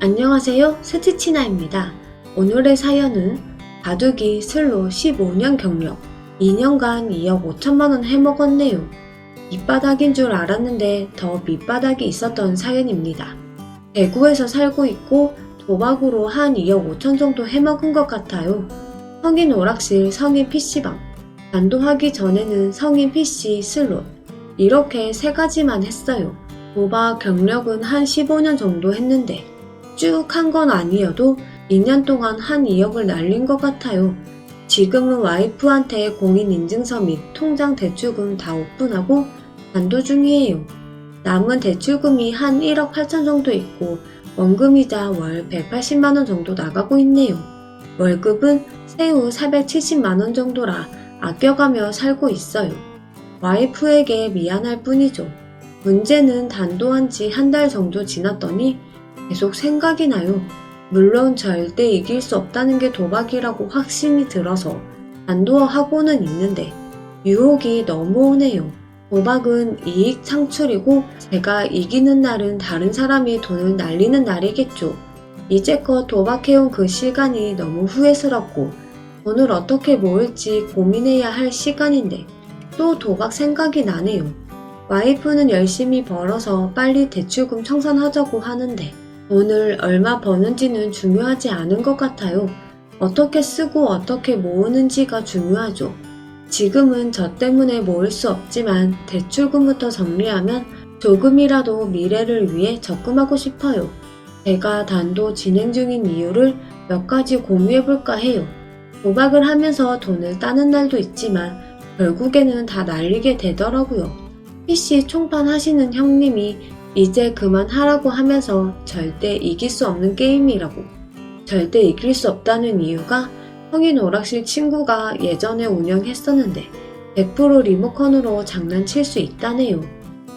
안녕하세요. 스티치나입니다. 오늘의 사연은 바둑이 슬로 15년 경력, 2년간 2억 5천만원 해먹었네요. 밑바닥인 줄 알았는데 더 밑바닥이 있었던 사연입니다. 대구에서 살고 있고 도박으로 한 2억 5천 정도 해먹은 것 같아요. 성인 오락실, 성인 PC방, 반도하기 전에는 성인 PC, 슬롯, 이렇게 세 가지만 했어요. 도박 경력은 한 15년 정도 했는데 쭉 한 건 아니어도 2년 동안 한 2억을 날린 것 같아요. 지금은 와이프한테 공인인증서 및 통장 대출금 다 오픈하고 반도 중이에요. 남은 대출금이 한 1억 8천 정도 있고 원금이자 월 180만원 정도 나가고 있네요. 월급은 세후 470만원 정도라 아껴가며 살고 있어요. 와이프에게 미안할 뿐이죠. 문제는 단도한 지 한 달 정도 지났더니 계속 생각이 나요. 물론 절대 이길 수 없다는 게 도박이라고 확신이 들어서 단도하고는 있는데 유혹이 너무 오네요. 도박은 이익 창출이고 제가 이기는 날은 다른 사람이 돈을 날리는 날이겠죠. 이제껏 도박해온 그 시간이 너무 후회스럽고 돈을 어떻게 모을지 고민해야 할 시간인데 또 도박 생각이 나네요. 와이프는 열심히 벌어서 빨리 대출금 청산하자고 하는데 돈을 얼마 버는지는 중요하지 않은 것 같아요. 어떻게 쓰고 어떻게 모으는지가 중요하죠. 지금은 저 때문에 모을 수 없지만 대출금부터 정리하면 조금이라도 미래를 위해 적금하고 싶어요. 제가 단도 진행 중인 이유를 몇 가지 공유해 볼까 해요. 도박을 하면서 돈을 따는 날도 있지만 결국에는 다 날리게 되더라고요. PC 총판 하시는 형님이 이제 그만하라고 하면서 절대 이길 수 없는 게임이라고. 절대 이길 수 없다는 이유가 성인 오락실 친구가 예전에 운영했었는데 100% 리모컨으로 장난칠 수 있다네요.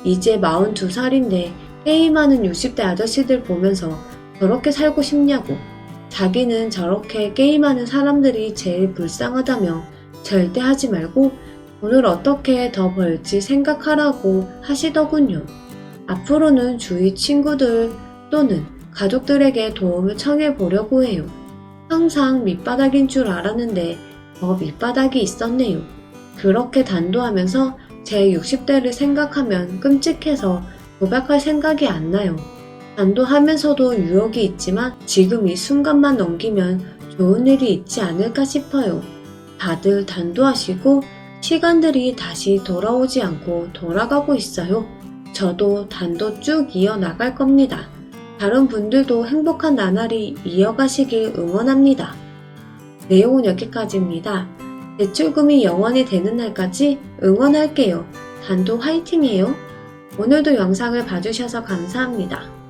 이제 42살인데 게임하는 60대 아저씨들 보면서 저렇게 살고 싶냐고. 자기는 저렇게 게임하는 사람들이 제일 불쌍하다며 절대 하지 말고 돈을 어떻게 더 벌지 생각하라고 하시더군요. 앞으로는 주위 친구들 또는 가족들에게 도움을 청해 보려고 해요. 항상 밑바닥인 줄 알았는데 더 밑바닥이 있었네요. 그렇게 단도하면서 제 60대를 생각하면 끔찍해서 도박할 생각이 안 나요. 단도하면서도 유혹이 있지만 지금 이 순간만 넘기면 좋은 일이 있지 않을까 싶어요. 다들 단도하시고 시간들이 다시 돌아오지 않고 돌아가고 있어요. 저도 단도 쭉 이어나갈 겁니다. 다른 분들도 행복한 나날이 이어가시길 응원합니다. 내용은 여기까지입니다. 대출금이 영원히 되는 날까지 응원할게요. 단도 화이팅해요. 오늘도 영상을 봐주셔서 감사합니다.